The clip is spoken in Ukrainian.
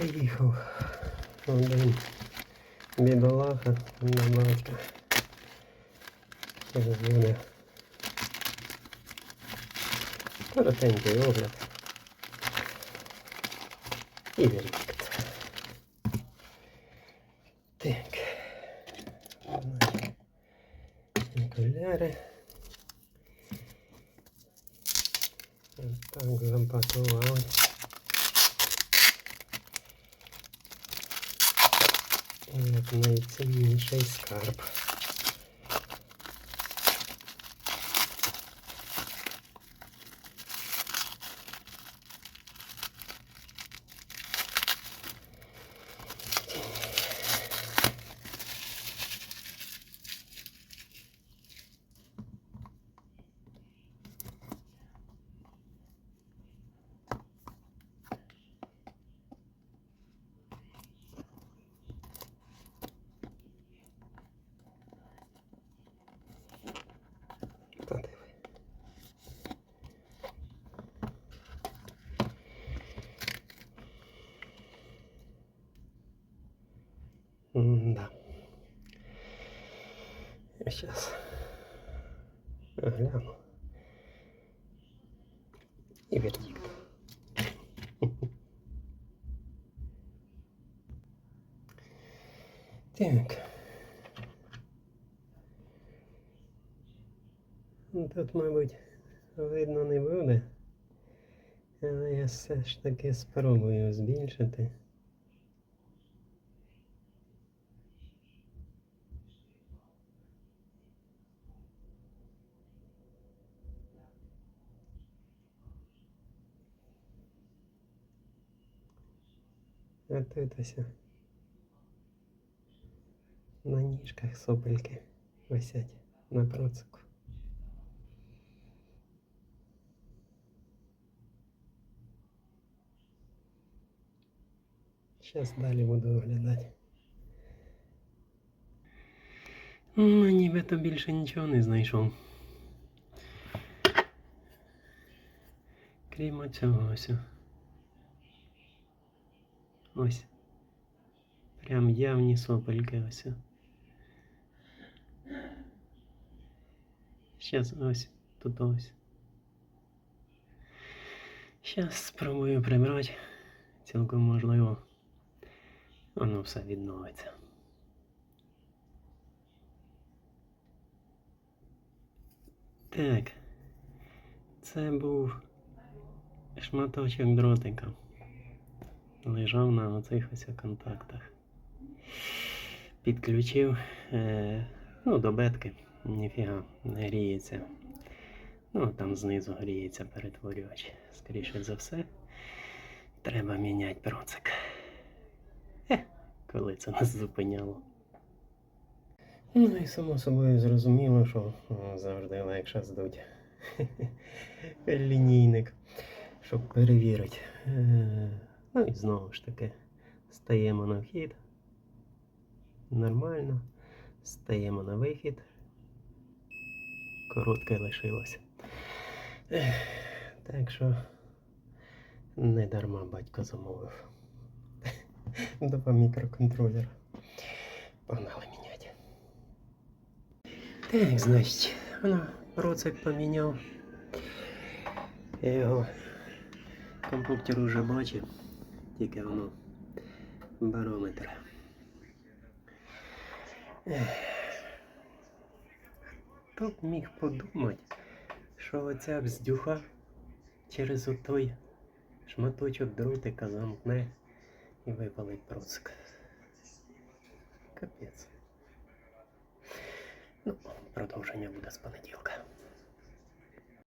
Приїхав один бідолаха на батька. Зараз буде коротенький огляд. І вердикт. Так. Окуляри. Так запакували. Як інший скарб. Сейчас гляну. И вердикт. Так. Тут, мабуть, видно не буде. Але я все ж таки спробую збільшити. А тут ось на ніжках сопельки висять на процеку. Зараз далі буду оглядати. Ну, нібито більше нічого не знайшов. Крім цього ось. Ось. Прям явні сопельки ось. Зараз ось тут ось. Зараз спробую прибрати. Цілком можливо. Воно все відновиться. Так. Це був шматочок дротика. Лежав на оцих ось контактах. Підключив е, ну, до бетки. Ніфіга, гріється. Ну, там знизу гріється перетворювач. Скоріше за все. Треба міняти процик. Е, коли це нас зупиняло. Ну і само собою зрозуміло, що завжди легше здуть лінійник, щоб перевірити. Ну і знову ж таки, стаємо на вхід. Нормально. Стаємо на вихід. Коротке лишилося. Так що не дарма батько замовив. Два мікроконтролера. Погнали міняти. Так, значить, воно процик поміняв. Його комп'ютер уже бачив, тільки воно барометр. Хто б міг подумати, що оця бздюха через отой шматочок дротика замкне і випалить процик. Капець. Ну, продовження буде з понеділка.